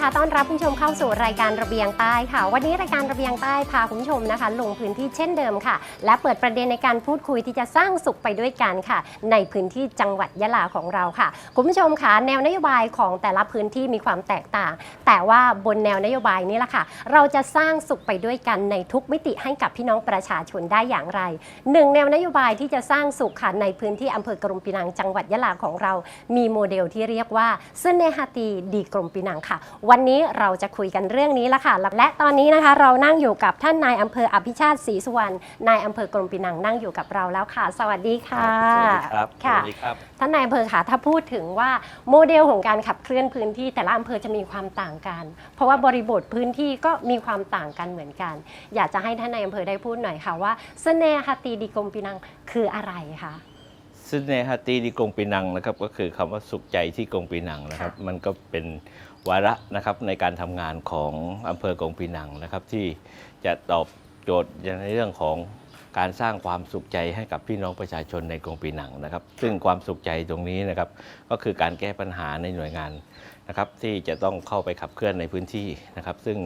คะต้อนรับคุณผู้ชมเข้าสู่รายการระเบียงใต้ค่ะ วันนี้รายการระเบียงใต้พาคุณผู้ชมนะคะ ลงพื้นที่เช่นเดิมค่ะ และเปิดประเด็นในการพูดคุยที่จะสร้างสุขไปด้วยกันค่ะ ในพื้นที่จังหวัดยะลาของเราค่ะ คุณผู้ชมค่ะแนวนโยบายของแต่ละพื้นที่มีความแตกต่าง แต่ว่าบนแนวนโยบายนี้แหละค่ะ เราจะสร้างสุขไปด้วยกันในทุกมิติให้กับพี่น้องประชาชนได้อย่างไรหนึ่งแนวนโยบายที่จะสร้างสุขค่ะในพื้นที่อำเภอกรมปีนังจังหวัดยะลาของเรา มีโมเดลที่เรียกว่าเสเนหาตีดีกรมปีนังค่ะวันนี้เราจะคุยกันเรื่องนี้ละค่ะ และตอนนี้นะคะเรานั่งอยู่กับท่านนายอำเภออภิชาติศรีสุวรรณ นายอำเภอกรมปีนังนั่งอยู่กับเราแล้วค่ะ สวัสดีค่ะ สวัสดีครับค่ะ สวัสดีครับ ท่านนายอำเภอค่ะ ถ้าพูดถึงว่าโมเดลของการขับเคลื่อนพื้นที่ แต่ละอำเภอจะมีความต่างกัน เพราะว่าบริบทพื้นที่ก็มีความต่างกันเหมือนกัน อยากจะให้ท่านนายอำเภอได้พูดหน่อยค่ะว่าเสน่หาตีดีกรมปีนังคืออะไรคะ ซึ่งในฮัตตีที่กรงปีนังนะครับก็คือคำว่าสุขใจที่กรงปีนังนะครับค่ะมันก็เป็นวาระนะครับในการทำงานของอำเภอกรงปีนังนะครับ ที่จะตอบโจทย์ในเรื่องของการสร้างความสุขใจให้กับพี่น้องประชาชนในกรงปีนังนะครับ ซึ่งความสุขใจตรงนี้นะครับ ก็คือการแก้ปัญหาในหน่วยงานนะครับ ที่จะต้องเข้าไปขับเคลื่อนในพื้นที่นะครับ ซึ่ง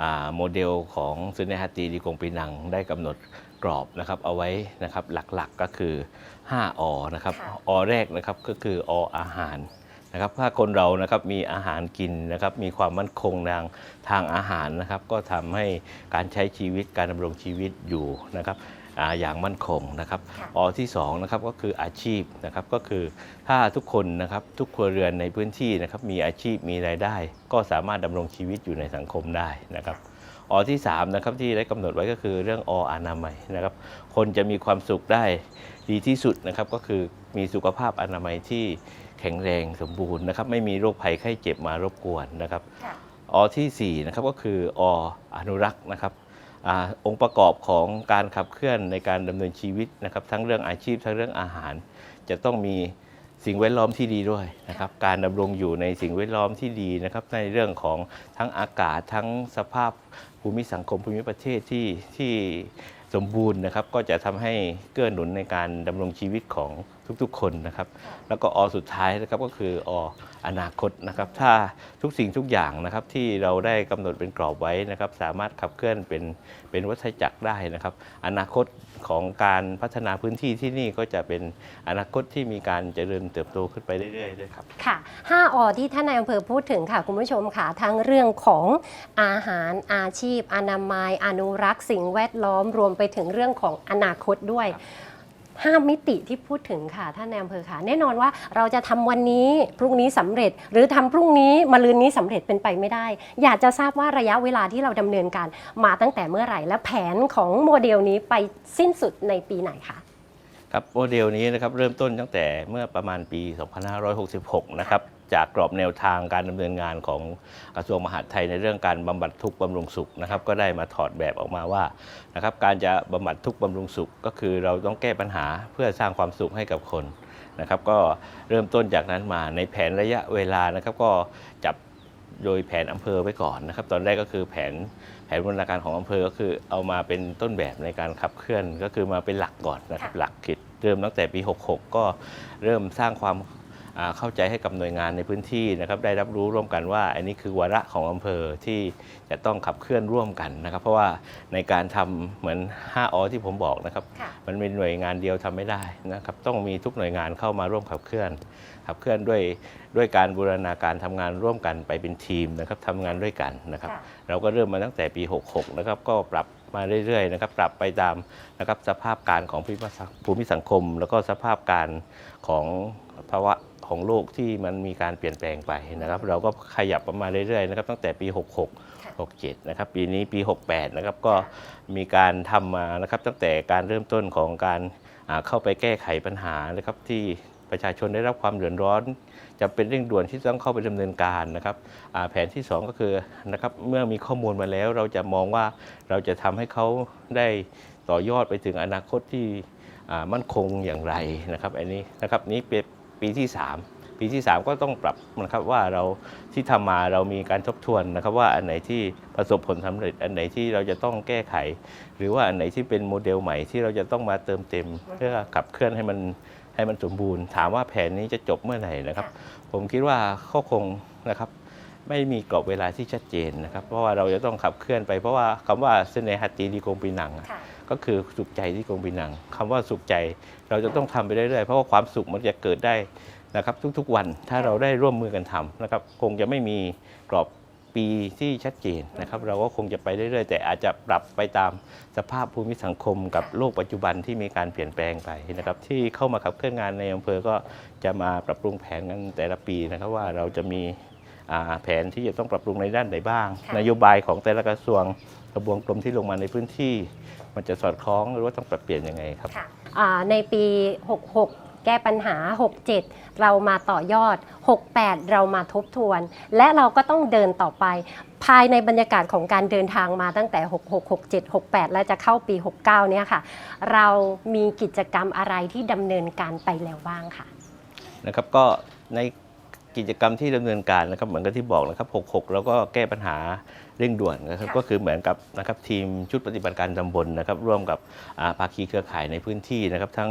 อ่าโมเดลของซุนเนฮัตตีดีกรงปีนังได้กำหนด กรอบนะครับเอาไว้นะครับหลักๆก็คือ 5อนะครับค่ะอแรกนะครับก็คือออาหารนะครับถ้าคนเรานะครับมีอาหารกินนะครับมีความมั่นคงทางทางอาหารนะครับ ก็ทำให้การใช้ชีวิตการดำรงชีวิตอยู่นะครับอ่าอย่างมั่นคงนะครับค่ะอที่2นะครับก็คืออาชีพนะครับก็คือถ้าทุกคนนะครับทุกครัวเรือนในพื้นที่นะครับมีอาชีพมีรายได้ ก็สามารถดำรงชีวิตอยู่ในสังคมได้นะครับ อที่3นะครับที่ได้กำหนดไว้ก็คือเรื่องออนามัยนะครับ คนจะมีความสุขได้ดีที่สุดนะครับก็คือมีสุขภาพอนามัยที่แข็งแรงสมบูรณ์นะครับ ไม่มีโรคภัยไข้เจ็บมารบกวนนะครับค่ะอที่4นะครับก็คือออนุรักษ์นะครับอาองค์ประกอบของการขับเคลื่อนในการดำเนินชีวิตนะครับ ทั้งเรื่องอาชีพทั้งเรื่องอาหาร จะต้องมีสิ่งแวดล้อมที่ดีด้วยนะครับการดำรงอยู่ในสิ่งแวดล้อมที่ดีนะครับในเรื่องของทั้งอากาศทั้งสภาพ ภูมิสังคมภูมิประเทศที่ที่สมบูรณ์นะครับ ก็จะทำให้เกื้อหนุนในการดำรงชีวิตของทุกๆ คนนะครับ แล้วก็อสุดท้ายนะครับก็คือออนาคตนะครับ ถ้าทุกสิ่งทุกอย่างนะครับที่เราได้กำหนดเป็นกรอบไว้นะครับ สามารถขับเคลื่อนเป็นเป็นวัฏจักรได้นะครับ อนาคต ของการพัฒนาพื้นที่ที่นี่ก็จะเป็นอนาคตที่มีการเจริญเติบโตขึ้นไปเรื่อยๆด้วยครับ ค่ะ5อที่ท่านนายอำเภอพูดถึงค่ะคุณผู้ชมค่ะ ทั้งเรื่องของอาหารอาชีพ อนามัย อนุรักษ์สิ่งแวดล้อมรวมไปถึงเรื่องของอนาคตด้วย ห้ามิติที่พูดถึงค่ะท่านนายอำเภอค่ะ แน่นอนว่าเราจะทำวันนี้พรุ่งนี้สำเร็จ หรือทำพรุ่งนี้มะรืนนี้สำเร็จเป็นไปไม่ได้ อยากจะทราบว่าระยะเวลาที่เราดำเนินการมาตั้งแต่เมื่อไหร่ และแผนของโมเดลนี้ไปสิ้นสุดในปีไหนคะ ครับโมเดลนี้นะครับเริ่มต้นตั้งแต่เมื่อประมาณปี 2566 นะครับจากกรอบแนวทางการดำเนินงานของกระทรวงมหาดไทยในเรื่องการบำบัดทุกข์บำรุงสุขนะครับ ก็ได้มาถอดแบบออกมาว่านะครับการจะบำบัดทุกข์บำรุงสุข ก็คือเราต้องแก้ปัญหาเพื่อสร้างความสุขให้กับคนนะครับก็เริ่มต้นจากนั้นมาในแผนระยะเวลานะครับก็จับโดยแผนอำเภอไว้ก่อนนะครับ ตอนแรกก็คือแผน แผนบูรณาการของอำเภอก็คือเอามาเป็นต้นแบบในการขับเคลื่อนก็คือมาเป็นหลักก่อนนะครับค่ะหลักคิดเริ่มตั้งแต่ปี 66 ก็เริ่มสร้างความอ่า เข้าใจให้กับหน่วยงานในพื้นที่นะครับได้รับรู้ร่วมกันว่า อันนี้คือวาระของอำเภอที่จะต้องขับเคลื่อนร่วมกันนะครับ เพราะว่าในการทำเหมือน5อที่ผมบอกนะครับค่ะมันเป็นหน่วยงานเดียวทำไม่ได้นะครับ ต้องมีทุกหน่วยงานเข้ามาร่วมขับเคลื่อน ขับเคลื่อนด้วยด้วยการบูรณาการทำงานร่วมกันไปเป็นทีมนะครับทำงานด้วยกันนะครับค่ะเราก็เริ่มมาตั้งแต่ปี 66 นะครับก็ปรับมาเรื่อยๆนะครับปรับไปตามนะครับสภาพการของภูมิสังภูมิสังคม แล้วก็สภาพการของภาวะ ของโลกที่มันมีการเปลี่ยนแปลงไปนะครับ เราก็ขยับมาเรื่อยๆนะครับตั้งแต่ปี 66 67 นะครับ ปีนี้ปี 68 นะครับก็มีการทำมานะครับตั้งแต่การเริ่มต้นของการอ่าเข้าไปแก้ไขปัญหานะครับที่ประชาชนได้รับความเดือดร้อนจะเป็นเร่งด่วนที่ต้องเข้าไปดำเนินการนะครับอ่าแผนที่ 2 ก็คือนะครับเมื่อมีข้อมูลมาแล้ว เราจะมองว่าเราจะทำให้เขาได้ต่อยอดไปถึงอนาคตที่อ่ามั่นคงอย่างไรนะครับ อันนี้นะครับนี้เป็น ปีที่ 3 ปีที่ 3 ก็ต้องปรับนะครับว่าเราที่ทำมาเรามีการทบทวนนะครับ ว่าอันไหนที่ประสบผลสำเร็จ อันไหนที่เราจะต้องแก้ไข หรือว่าอันไหนที่เป็นโมเดลใหม่ที่เราจะต้องมาเติมเต็ม เพื่อขับเคลื่อนให้มันให้มันสมบูรณ์ ถามว่าแผนนี้จะจบเมื่อไหร่นะครับ ผมคิดว่าเขาคงนะครับไม่มีกรอบเวลาที่ชัดเจนนะครับ เพราะว่าเราจะต้องขับเคลื่อนไปเพราะว่าคำว่าเสน่หตีดีกงปีหนังอะค่ะ ก็คือสุขใจที่กงปีหนังคำว่าสุขใจเราจะต้องทำไปเรื่อยๆ เพราะว่าความสุขมันจะเกิดได้นะครับทุกๆวันถ้าเราได้ร่วมมือกันทำนะครับคงจะไม่มีกรอบปีที่ชัดเจนนะครับเราก็คงจะไปเรื่อยๆ แต่อาจจะปรับไปตามสภาพภูมิสังคมกับโลกปัจจุบันที่มีการเปลี่ยนแปลงไปนะครับที่เข้ามาขับเคลื่อนงานในอำเภอก็จะมาปรับปรุงแผนกันแต่ละปีนะครับว่าเราจะมีแผนที่จะต้องปรับปรุงในด้านไหนบ้าง นโยบายของแต่ละกระทรวง ระบวงกรมที่ลงมาในพื้นที่ มันจะสอดคล้องหรือว่าต้องปรับเปลี่ยนยังไงครับ ค่ะอ่าในปี 66 แก้ปัญหา 67 เรามาต่อยอด 68 เรามาทบทวน และเราก็ต้องเดินต่อไป ภายในบรรยากาศของการเดินทางมาตั้งแต่ 66 67 68 และจะเข้าปี 69 เนี่ยค่ะ เรามีกิจกรรมอะไรที่ดำเนินการไปแล้วบ้างค่ะ นะครับก็ในกิจกรรมที่ดำเนินการนะครับเหมือนกับที่บอกนะครับ 66 แล้วก็แก้ปัญหา เร่งด่วนนะครับค่ะก็คือเหมือนกับนะครับทีมชุดปฏิบัติการตำบลนะครับร่วมกับอ่าภาคีเครือข่ายในพื้นที่นะครับทั้ง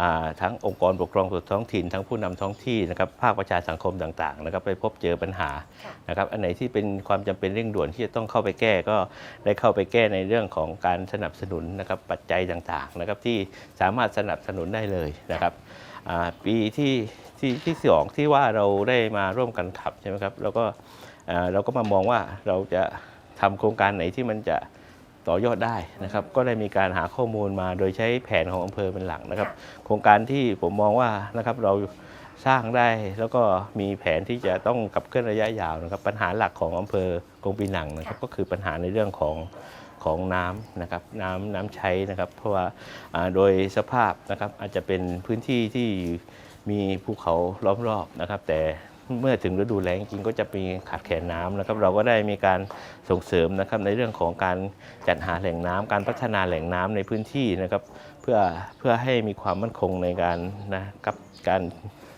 อ่าทั้งองค์กรปกครองส่วนท้องถิ่น ทั้งผู้นำท้องที่นะครับภาคประชาสังคมต่างๆนะครับไปพบเจอปัญหาค่ะนะครับอันไหนที่เป็นความจำเป็นเร่งด่วนที่จะต้องเข้าไปแก้ก็ได้เข้าไปแก้ในเรื่องของการสนับสนุนนะครับปัจจัยต่างๆนะครับที่สามารถสนับสนุนได้เลยนะครับอ่าปีที่ที่ที่สองที่ว่าเราได้มาร่วมกันขับใช่ไหมครับแล้วก็อ่า เราก็มามองว่าเราจะทำโครงการไหนที่มันจะต่อยอดได้นะครับ ก็ได้มีการหาข้อมูลมาโดยใช้แผนของอำเภอเป็นหลักนะครับ โครงการที่ผมมองว่านะครับเราสร้างได้แล้วก็มีแผนที่จะต้องขับเคลื่อนระยะยาวนะครับ ปัญหาหลักของอำเภอกงปีหนังนะครับ ก็คือปัญหาในเรื่องของของน้ำนะครับน้ำน้ำใช้นะครับ เพราะว่าอ่าโดยสภาพนะครับอาจจะเป็นพื้นที่ที่มีภูเขาล้อมรอบนะครับ แต่ เมื่อถึงฤดูแล้งจริงก็จะมีขาดแคลนน้ำนะครับ เราก็ได้มีการส่งเสริมนะครับในเรื่องของการจัดหาแหล่งน้ำการพัฒนาแหล่งน้ำในพื้นที่นะครับ เพื่อเพื่อให้มีความมั่นคงในการนะครับการ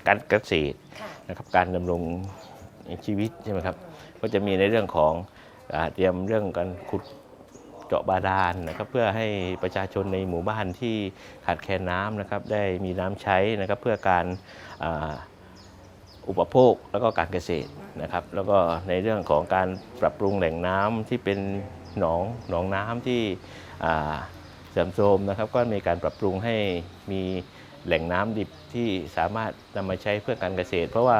การเกษตรนะครับการดำรงชีวิตใช่ไหมครับก็จะมีในเรื่องของเตรียมเรื่องการขุดเจาะบาดาลนะครับเพื่อให้ประชาชนในหมู่บ้านที่ขาดแคลนน้ำนะครับได้มีน้ำใช้นะครับเพื่อการ อุปโภคแล้วก็การเกษตรนะครับแล้วก็ในเรื่องของการปรับปรุงแหล่งน้ำที่เป็นหนองหนองน้ำที่เสื่อมโทรมนะครับก็มีการปรับปรุงให้มีแหล่งน้ำดิบที่สามารถนำมาใช้เพื่อการเกษตร เพราะว่า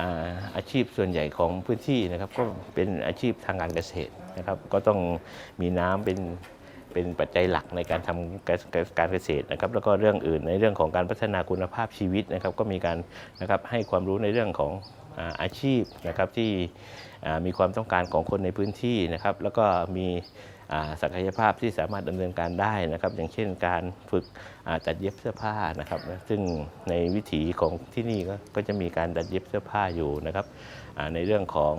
อ่าอาชีพส่วนใหญ่ของพื้นที่นะครับก็เป็นอาชีพทางการเกษตรนะครับก็ต้องมีน้ำเป็น เป็นปัจจัยหลักในการทำการเกษตรนะครับแล้วก็เรื่องอื่นในเรื่องของการพัฒนาคุณภาพชีวิตนะครับก็มีการนะครับให้ความรู้ในเรื่องของอาชีพนะครับที่มีความต้องการของคนในพื้นที่นะครับแล้วก็มีศักยภาพที่สามารถดำเนินการได้นะครับ อย่างเช่นการฝึกตัดเย็บเสื้อผ้านะครับ ซึ่งในวิถีของที่นี่ก็จะมีการตัดเย็บเสื้อผ้าอยู่นะครับในเรื่องของ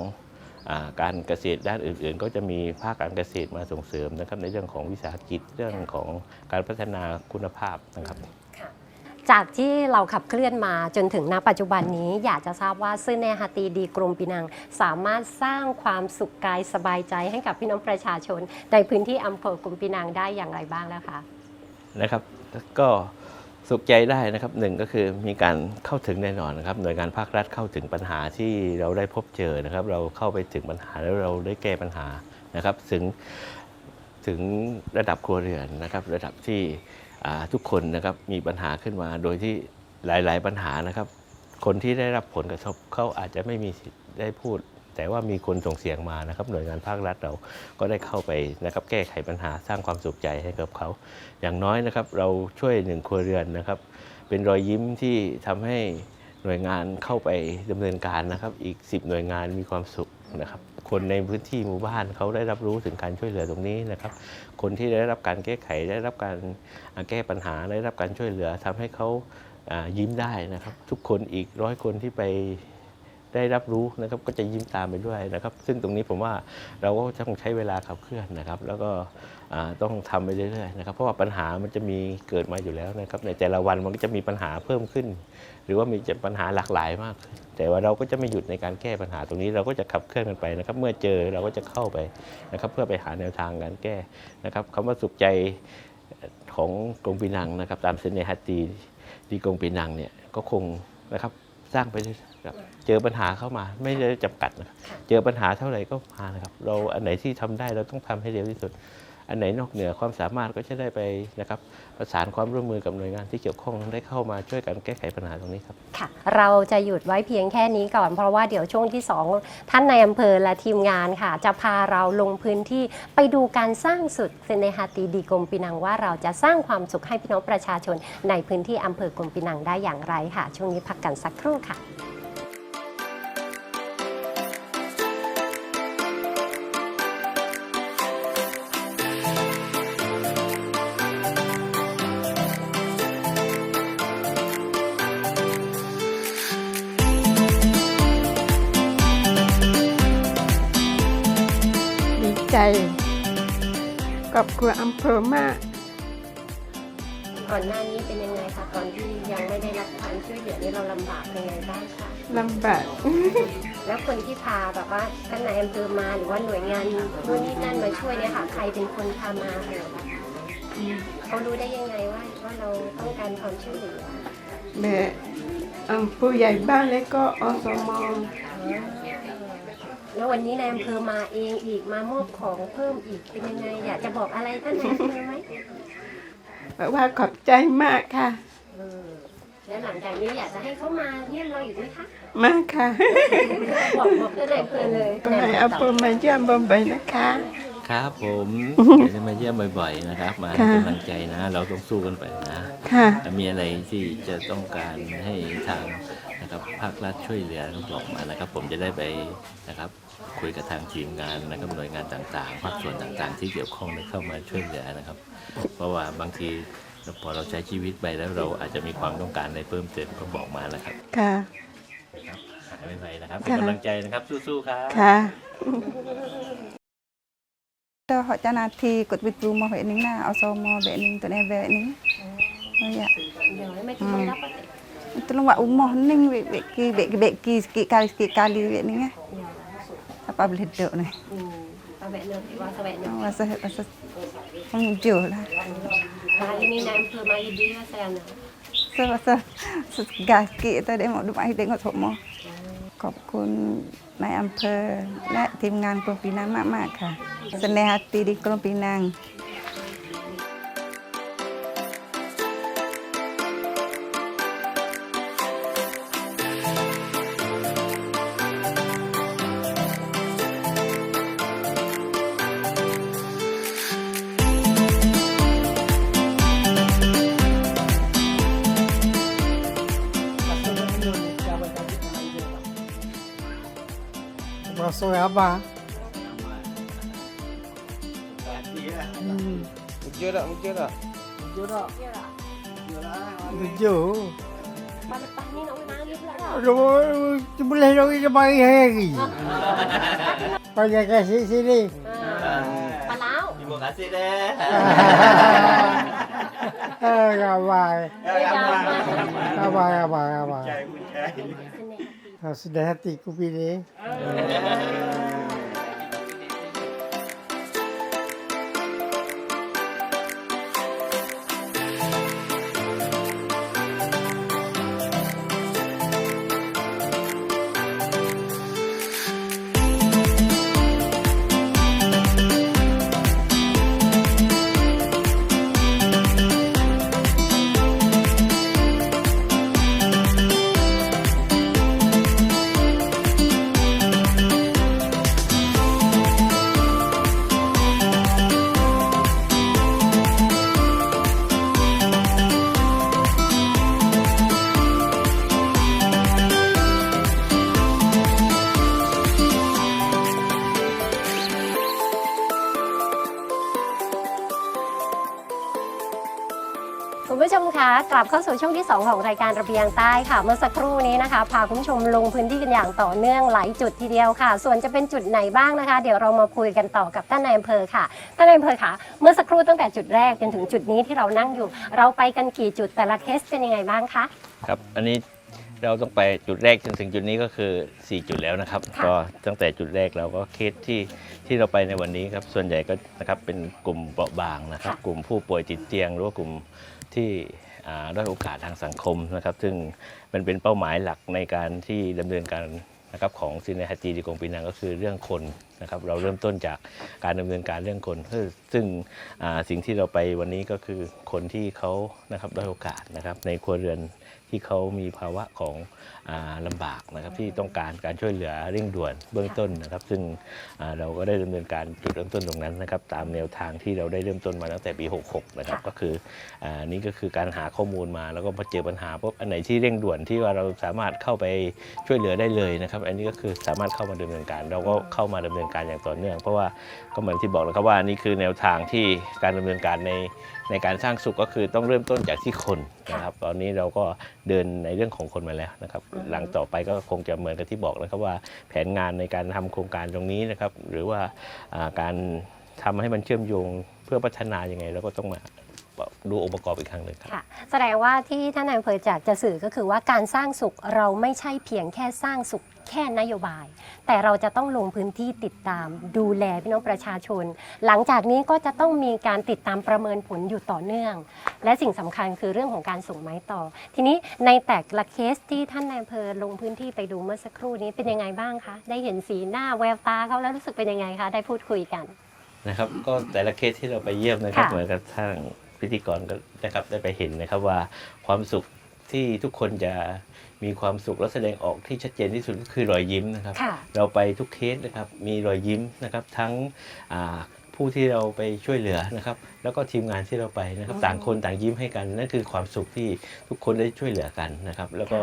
การเกษตรด้านอื่นๆ ก็จะมีภาคการเกษตรมาส่งเสริมนะครับในเรื่องของวิสาหกิจเรื่องของการพัฒนาคุณภาพนะครับจากที่เราขับเคลื่อนมาจนถึงณปัจจุบันนี้อยากจะทราบว่าซึ่งในฮาตีดีกรมปีนัง สามารถสร้างความสุขกายสบายใจให้กับพี่น้องประชาชน ในพื้นที่อำเภอกรุมปีนังได้อย่างไรบ้างแล้วคะนะครับ ก็ สุขใจได้นะครับหนึ่งก็คือมีการเข้าถึงแน่นอนนะครับหน่วยงานภาครัฐเข้าถึงปัญหาที่เราได้พบเจอนะครับ เราเข้าไปถึงปัญหาแล้วเราได้แก้ปัญหานะครับ ถึงถึงระดับครัวเรือนนะครับ ระดับที่ทุกคนนะครับมีปัญหาขึ้นมาโดยที่หลาย ๆ ปัญหานะครับ คนที่ได้รับผลกระทบเขาอาจจะไม่มีสิทธิ์ได้พูด แต่ว่ามีคนส่งเสียงมานะครับหน่วยงานภาครัฐเราก็ได้เข้าไปนะครับแก้ไขปัญหาสร้างความสุขใจให้กับเขา อย่างน้อยนะครับเราช่วยหนึ่งครัวเรือนนะครับ เป็นรอยยิ้มที่ทำให้หน่วยงานเข้าไปดำเนินการนะครับ อีก 10 หน่วยงานมีความสุขนะครับคนในพื้นที่หมู่บ้านเขาได้รับรู้ถึงการช่วยเหลือตรงนี้นะครับ คนที่ได้รับการแก้ไขได้รับการแก้ปัญหาได้รับการช่วยเหลือทำให้เขายิ้มได้นะครับ ทุกคนอีกร้อยคนที่ไป ได้รับรู้นะครับก็จะยิ้มตามไปด้วยนะครับ ซึ่งตรงนี้ผมว่าเราก็ต้องใช้เวลาขับเคลื่อนนะครับ แล้วก็ต้องทำไปเรื่อยๆนะครับเพราะว่าปัญหามันจะมีเกิดมาอยู่แล้วนะครับ ในแต่ละวันมันก็จะมีปัญหาเพิ่มขึ้น หรือว่ามีปัญหาหลากหลายมาก แต่ว่าเราก็จะไม่หยุดในการแก้ปัญหาตรงนี้ เราก็จะขับเคลื่อนกันไปนะครับ เมื่อเจอเราก็จะเข้าไปนะครับ เพื่อไปหาแนวทางการแก้นะครับคำว่าสุขใจของกรมปีนังนะครับ ตามเสน่หัตตีดีกรมปีนังเนี่ยก็คงนะครับ สร้างไปเรื่อยๆครับเจอปัญหาเข้ามาไม่ได้จำกัดนะครับเจอปัญหาเท่าไหร่ก็มานะครับ เราอันไหนที่ทำได้เราต้องทำให้เร็วที่สุด อันไหนนอกเหนือความสามารถก็จะได้ไปนะครับประสานความร่วมมือกับหน่วยงานที่เกี่ยวข้องได้เข้ามาช่วยกันแก้ไขปัญหาตรงนี้ครับค่ะเราจะหยุดไว้เพียงแค่นี้ก่อนเพราะว่าเดี๋ยวช่วงที่ 2 ท่านในอำเภอและทีมงานค่ะ จะพาเราลงพื้นที่ไปดูการสร้างสุดเซนเนฮาตีดีกรมปีนังว่าเราจะสร้างความสุขให้พี่น้องประชาชนในพื้นที่อำเภอกรมปีนังได้อย่างไรค่ะ ช่วงนี้พักกันสักครู่ค่ะ ใจกับครัวอำเภอมากก่อนหน้านี้เป็นยังไงคะตอนที่ยังไม่ได้รับการช่วยเหลือนี่เราลำบากยังไงบ้างคะลำบาก แล้วคนที่พาแบบว่าท่านนายอำเภอมาหรือว่าหน่วยงานนู่นนี่นั่นมาช่วยเนี่ยค่ะใครเป็นคนพามาหรือว่าเขารู้ได้ยังไงว่าว่าเราต้องการความช่วยเหลือและเอิ่มผู้ใหญ่บ้านและก็อสม แล้ววันนี้นายอำเภอมาเองอีกมามอบของเพิ่มอีกเป็นยังไงอยากจะบอกอะไรท่านนายอำเภอไหมบอกว่าขอบใจมากค่ะเออแล้วหลังจากนี้อยากจะให้เขามาเยี่ยมเราอีกไหมคะมากค่ะบอกบอกท่านนายอำเภอเลยก็ให้อำเภอมาเยี่ยมบ่อยๆนะคะ ครับผมจะมาเยี่ยมบ่อย ๆ นะครับ มาให้ค่ะกำลังใจนะ เราต้องสู้กันไปนะค่ะถ้ามีอะไรที่จะต้องการให้ทางนะครับภาครัฐช่วยเหลือต้องบอกมานะครับ ผมจะได้ไปนะครับ คุยกับทางทีมงานนะครับหน่วยงานต่างๆ ภาคส่วนต่างๆ ที่เกี่ยวข้องได้เข้ามาช่วยเหลือนะครับ เพราะว่าบางทีพอเราใช้ชีวิตไปแล้วเราอาจจะมีความต้องการอะไรเพิ่มเติมก็บอกมานะครับ ค่ะ นะครับหายไปๆนะครับเป็น ค่ะ กำลังใจนะครับสู้ๆครับ ค่ะ ទៅហត់ចានាធីគាត់វិទ្រូមកវេនេះណាអសមកវេនេះទៅនេះវេនេះហើយយ៉ា เดี๋ยวไม่ต้องรับอะ ទៅលងអ៊ុំមកនេះវេវេគីវេវេគីស្គីកាលស្គីកាលីវេនេះណា apa boleh duduk ni. Hmm. Rasa rasa hijau lah. Hari ni nak ke mari dia sana. Rasa rasa gaki tu dia mau duduk mai tengok semua. ขอบคุณนายอำเภอและทีมงานกรมปีนังมาก ๆ ค่ะสเสน่หาตีดีกรมปีนัง sore lah apa? mujur tak? mujur tak? mujur tak? Mujur. Lah, Pak lepas ni nak menangis lah Boleh lagi ke pagi hari. Ha. Pak dia kasih sini. Ha. Terima kasih deh Gampang Gampang Gampang Gampang Ah, sudah hati ku pilih. Ah. ลับเข้าสู่ช่วงที่ 2 ของรายการระเบียงใต้ค่ะ เมื่อสักครู่นี้นะคะ พาคุณผู้ชมลงพื้นที่กันอย่างต่อเนื่องหลายจุดทีเดียวค่ะ ส่วนจะเป็นจุดไหนบ้างนะคะ เดี๋ยวเรามาคุยกันต่อกับท่านนายอำเภอค่ะท่านนายอำเภอค่ะ เมื่อสักครู่ตั้งแต่จุดแรกจนถึงจุดนี้ที่เรานั่งอยู่ เราไปกันกี่จุดแต่ละเคสเป็นยังไงบ้างคะ ครับอันนี้เราต้องไปจุดแรกจนถึงจุดนี้ก็คือ 4 จุดแล้วนะครับ ค่ะ ก็ตั้งแต่จุดแรกเราก็เคสที่ที่เราไปในวันนี้ครับส่วนใหญ่ก็นะครับเป็นกลุ่มเปราะบางนะครับ กลุ่มผู้ป่วยติดเตียง หรือว่ากลุ่มที่อ่า ด้อยโอกาสทางสังคมนะครับ ซึ่งมันเป็นเป้าหมายหลักในการที่ดำเนินการนะครับของซินเนฮัตีดีกงปีนังก็คือเรื่องคนนะครับ เราเริ่มต้นจากการดำเนินการเรื่องคน ซึ่งสิ่งที่เราไปวันนี้ก็คือคนที่เขานะครับด้อยโอกาสนะครับในครัวเรือน ที่เขามีภาวะของอาลำบากนะครับที่ต้องการการช่วยเหลือเร่งด่วนเบื้องต้นนะครับ ซึ่งอ่าเราก็ได้ดำเนินการจุดเริ่มต้นตรงนั้นนะครับ ตามแนวทางที่เราได้เริ่มต้นมาตั้งแต่ปี 66 นะครับค่ะก็คืออานี่ก็คือการหาข้อมูลมาแล้วก็พอเจอปัญหาปุ๊บอันไหนที่เร่งด่วนที่ว่าเราสามารถเข้าไปช่วยเหลือได้เลยนะครับ อันนี้ก็คือสามารถเข้ามาดำเนินการ เราก็เข้ามาดำเนินการอย่างต่อเนื่อง เพราะว่าก็เหมือนที่บอกแล้วครับว่านี่คือแนวทางที่การดำเนินการในในการสร้างสุขก็คือต้องเริ่มต้นจากที่คนนะครับ ตอนนี้เราก็เดินในเรื่องของคนมาแล้วนะครับหลังต่อไปก็คงจะเหมือนกับที่บอกนะครับว่าแผนงานในการทำโครงการตรงนี้นะครับหรือว่าอ่าการทำให้มันเชื่อมโยงเพื่อพัฒนายังไงเราก็ต้องมาดูองค์ประกอบอีกครั้งหนึ่งครับค่ะแสดงว่าที่ท่านนายอำเภอจากจะสื่อก็คือว่าการสร้างสุขเราไม่ใช่เพียงแค่สร้างสุข แค่นโยบาย แต่เราจะต้องลงพื้นที่ติดตามดูแลพี่น้องประชาชน หลังจากนี้ก็จะต้องมีการติดตามประเมินผลอยู่ต่อเนื่อง และสิ่งสำคัญคือเรื่องของการส่งไม้ต่อ ทีนี้ในแต่ละเคสที่ท่านนายอำเภอลงพื้นที่ไปดูเมื่อสักครู่นี้เป็นยังไงบ้างคะ ได้เห็นสีหน้าแววตาเขาแล้วรู้สึกเป็นยังไงคะ ได้พูดคุยกันนะครับก็แต่ละเคสที่เราไปเยี่ยมนะครับค่ะเหมือนกับทางพิธีกรก็นะครับได้ไปเห็นนะครับว่าความสุขที่ทุกคนจะ มีความสุขและแสดงออกที่ชัดเจนที่สุดก็คือรอยยิ้มนะครับ ค่ะ เราไปทุกเคสนะครับมีรอยยิ้มนะครับทั้งอ่าผู้ที่เราไปช่วยเหลือนะครับ แล้วก็ทีมงานที่เราไปนะครับอืมต่างคนต่างยิ้มให้กันนั่นคือความสุขที่ทุกคนได้ช่วยเหลือกันนะครับ แล้วก็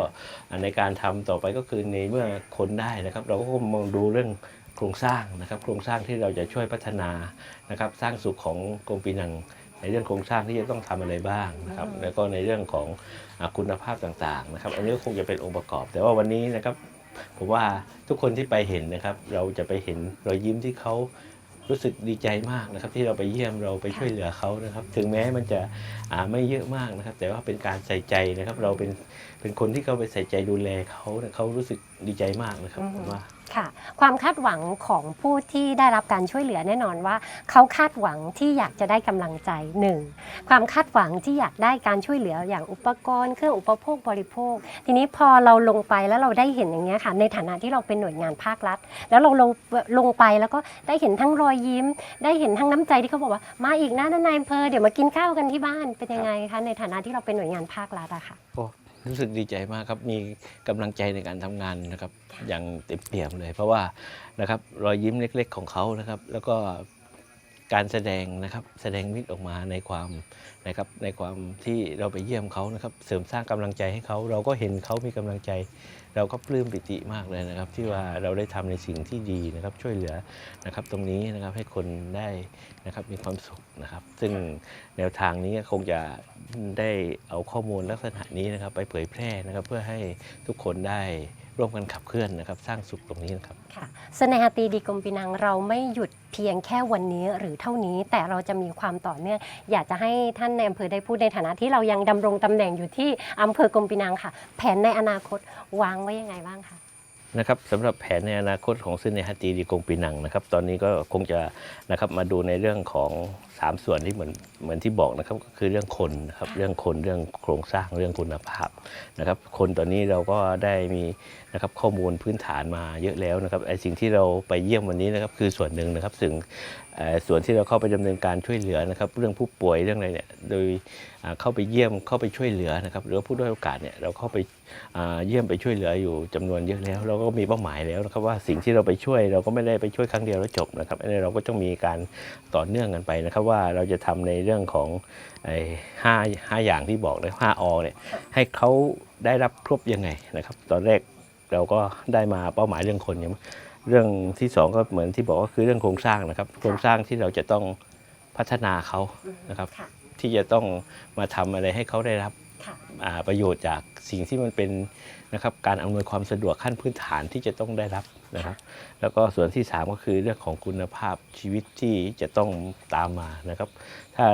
ในการทำต่อไปก็คือในเมื่อคนได้นะครับ เราก็มองดูเรื่องโครงสร้างนะครับ โครงสร้างที่เราจะช่วยพัฒนานะครับ สร้างสุขของกรมปีนัง ในเรื่องโครงสร้างที่จะต้องทำอะไรบ้างนะครับอืมแล้วก็ในเรื่องของอาคุณภาพต่างๆนะครับ อันนี้ก็คงจะเป็นองค์ประกอบ แต่ว่าวันนี้นะครับผมว่าทุกคนที่ไปเห็นนะครับ เราจะไปเห็นรอยยิ้มที่เขารู้สึกดีใจมากนะครับ ที่เราไปเยี่ยมเราไปช่วยเหลือเขานะครับ ถึงแม้มันจะอ่าไม่เยอะมากนะครับ แต่ว่าเป็นการใส่ใจนะครับ เราเป็นเป็นคนที่เขาไปใส่ใจดูแลเขาเนี่ยเขารู้สึกดีใจมากนะครับอืมผมว่า ค่ะ ความคาดหวังของผู้ที่ได้รับการช่วยเหลือแน่นอนว่า เขาคาดหวังที่อยากจะได้กำลังใจหนึ่งความคาดหวังที่อยากได้การช่วยเหลืออย่างอุปกรณ์ เครื่องอุปโภคบริโภค ทีนี้พอเราลงไปแล้วเราได้เห็นอย่างนี้ยค่ะ ในฐานะที่เราเป็นหน่วยงานภาครัฐ แล้วเราลงลงไปแล้วก็ได้เห็นทั้งรอยยิ้ม ได้เห็นทั้งน้ำใจที่เขาบอกว่ามาอีกนะนายอำเภอเดี๋ยวมากินข้าวกันที่บ้านเป็นยังไงคะในฐานะที่เราเป็นหน่วยงานภาครัฐอะค่ะ รู้สึกดีใจมากครับ มีกำลังใจในการทำงานนะครับ อย่างเต็มเปี่ยมเลย เพราะว่านะครับรอยยิ้มเล็ก ๆ ของเขานะครับ แล้วก็ การแสดงนะครับแสดงมิตรออกมาในความนะครับในความที่เราไปเยี่ยมเขานะครับเสริมสร้างกำลังใจให้เขาเราก็เห็นเขามีกำลังใจ เราก็ปลื้มปิติมากเลยนะครับ ที่ว่าเราได้ทำในสิ่งที่ดีนะครับช่วยเหลือนะครับตรงนี้นะครับให้คนได้นะครับมีความสุขนะครับ ซึ่งแนวทางนี้คงจะได้เอาข้อมูลลักษณะนี้นะครับ ไปเผยแพร่นะครับเพื่อให้ทุกคนได้ ร่วมกันขับเคลื่อนนะครับ สร้างสุขตรงนี้นะครับ ค่ะสเนหาตีดีกรมปีนังเราไม่หยุดเพียงแค่วันนี้หรือเท่านี้แต่เราจะมีความต่อเนื่องอยากจะให้ท่านในอำเภอได้พูดในฐานะที่เรายังดำรงตำแหน่งอยู่ที่อำเภอกรมปีนังค่ะ แผนในอนาคตวางไว้ยังไงบ้างคะ นะครับสำหรับแผนในอนาคตของซึ่งในฮัตจีดีกงปีนังนะครับ ตอนนี้ก็คงจะนะครับมาดูในเรื่องของ 3 ส่วนที่เหมือนเหมือนที่บอกนะครับก็คือเรื่องคนนะครับเรื่องคนเรื่องโครงสร้างเรื่องคุณภาพนะครับ คนตอนนี้เราก็ได้มีนะครับข้อมูลพื้นฐานมาเยอะแล้วนะครับไอสิ่งที่เราไปเยี่ยมวันนี้นะครับคือส่วนหนึ่งนะครับ ซึ่ง ส่วนที่เราเข้าไปดำเนินการช่วยเหลือนะครับ เรื่องผู้ป่วยเรื่องอะไรเนี่ยโดยเข้าไปเยี่ยมเข้าไปช่วยเหลือนะครับหรือผู้ด้อยโอกาสเนี่ยเราเข้าไปเยี่ยมไปช่วยเหลืออยู่จำนวนเยอะแล้ว เราก็มีเป้าหมายแล้วนะครับว่าสิ่งที่เราไปช่วยเราก็ไม่ได้ไปช่วยครั้งเดียวแล้วจบนะครับอันนี้เราก็ต้องมีการต่อเนื่องกันไปนะครับว่าเราจะทำในเรื่องของห้าห้าอย่างที่บอกเลยห้าอเนี่ยให้เขาได้รับครบยังไงนะครับ ตอนแรกเราก็ได้มาเป้าหมายเรื่องคนอย่าง เรื่องที่สองก็เหมือนที่บอกก็คือเรื่องโครงสร้างนะครับ โครงสร้างที่เราจะต้องพัฒนาเขานะครับค่ะที่จะต้องมาทำอะไรให้เขาได้รับค่ะอ่าประโยชน์จากสิ่งที่มันเป็นนะครับการอำนวยความสะดวกขั้นพื้นฐานที่จะต้องได้รับนะครับ แล้วก็ส่วนที่ 3 ก็คือเรื่องของคุณภาพชีวิตที่จะต้องตามมานะครับ ถ้า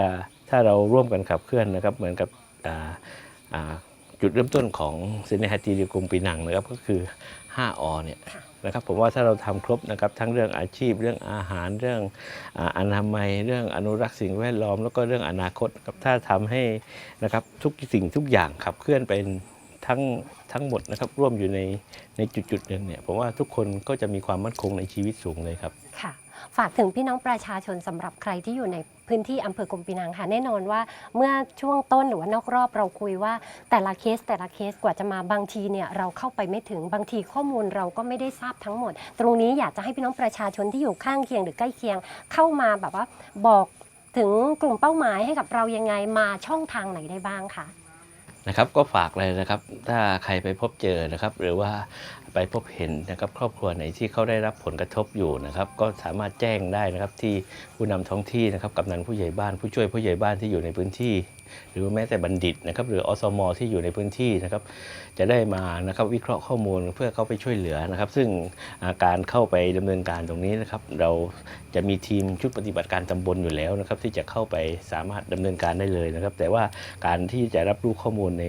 ถ้าเราร่วมกันขับเคลื่อนนะครับ เหมือนกับอ่าอ่าจุดเริ่มต้นของเซนเนฮัตตีดีกรุงปีนังนะครับก็คือ 5อเนี่ย นะครับผมว่าถ้าเราทำครบนะครับทั้งเรื่องอาชีพเรื่องอาหารเรื่องอนามัยเรื่องอนุรักษ์สิ่งแวดล้อม แล้วก็เรื่องอนาคตครับถ้าทำให้นะครับทุกสิ่งทุกอย่างขับเคลื่อนเป็นทั้งทั้งหมดนะครับร่วมอยู่ในในจุดจุดหนึ่งเนี่ยผมว่าทุกคนก็จะมีความมั่นคงในชีวิตสูงเลยครับค่ะ ฝากถึงพี่น้องประชาชนสำหรับใครที่อยู่ในพื้นที่อำเภอกรมปีนังค่ะแน่นอนว่าเมื่อช่วงต้นหรือว่านอกรอบเราคุยว่า แต่ละเคสแต่ละเคสกว่าจะมาบางทีเนี่ยเราเข้าไปไม่ถึงบางทีข้อมูลเราก็ไม่ได้ทราบทั้งหมด ตรงนี้อยากจะให้พี่น้องประชาชนที่อยู่ข้างเคียงหรือใกล้เคียง เข้ามาแบบว่าบอกถึงกลุ่มเป้าหมายให้กับเรายังไงมาช่องทางไหนได้บ้างคะนะครับก็ฝากเลยนะครับ ถ้าใครไปพบเจอนะครับ หรือว่า ไปพบเห็นนะครับครอบครัวไหนที่เขาได้รับผลกระทบอยู่นะครับ ก็สามารถแจ้งได้นะครับที่ผู้นำท้องที่นะครับกำนันผู้ใหญ่บ้าน ผู้ช่วยผู้ใหญ่บ้านที่อยู่ในพื้นที่ หรือแม้แต่บัณฑิตนะครับหรืออสม ที่อยู่ในพื้นที่นะครับ จะได้มานะครับวิเคราะห์ข้อมูลเพื่อเข้าไปช่วยเหลือนะครับ ซึ่งาการเข้าไปดำเนินการตรงนี้นะครับ เราจะมีทีมชุดปฏิบัติการตำบลอยู่แล้วนะครับ ที่จะเข้าไปสามารถดำเนินการได้เลยนะครับ แต่ว่าการที่จะรับรู้ข้อมูลใน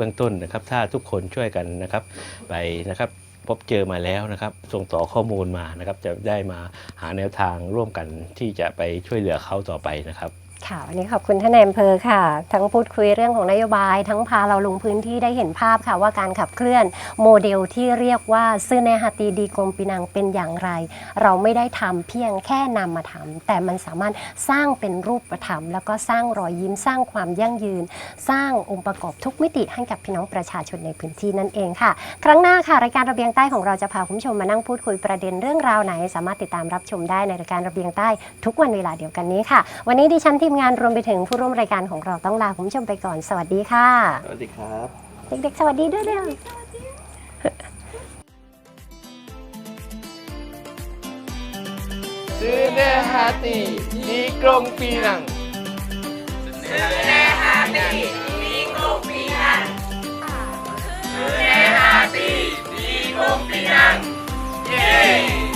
บื้องต้นนะครับ ถ้าทุกคนช่วยกันนะครับ ไปนะครับพบเจอมาแล้วนะครับ ส่งต่อข้อมูลมานะครับ จะได้มาหาแนวทางร่วมกันที่จะไปช่วยเหลือเขาต่อไปนะครับ ค่ะวันนี้ขอบคุณท่านนายอำเภอค่ะ ทั้งพูดคุยเรื่องของนโยบาย ทั้งพาเราลงพื้นที่ได้เห็นภาพค่ะ ว่าการขับเคลื่อนโมเดลที่เรียกว่าซื่อเนฮาตีดีกรมปีนังเป็นอย่างไร เราไม่ได้ทำเพียงแค่นำมาทำแต่มันสามารถสร้างเป็นรูปธรรม แล้วก็สร้างรอยยิ้มสร้างความยั่งยืน สร้างองค์ประกอบทุกมิติให้กับพี่น้องประชาชนในพื้นที่นั่นเองค่ะ ครั้งหน้าค่ะรายการระเบียงใต้ของเราจะพาคุณผู้ชมมานั่งพูดคุยประเด็นเรื่องราวไหน สามารถติดตามรับชมได้ในรายการระเบียงใต้ทุกวันเวลาเดียวกันนี้ค่ะ วันนี้ดิฉันทีมงานรวมไปถึงผู้ร่วมรายการของเราต้องลาคุณผู้ชมไปก่อน สวัสดีค่ะ สวัสดีครับ เด็กๆ สวัสดีด้วยเร็วスネハティニクロンピーナンスネハティニクロンピーナンスネハティニクロンピーナンイェイ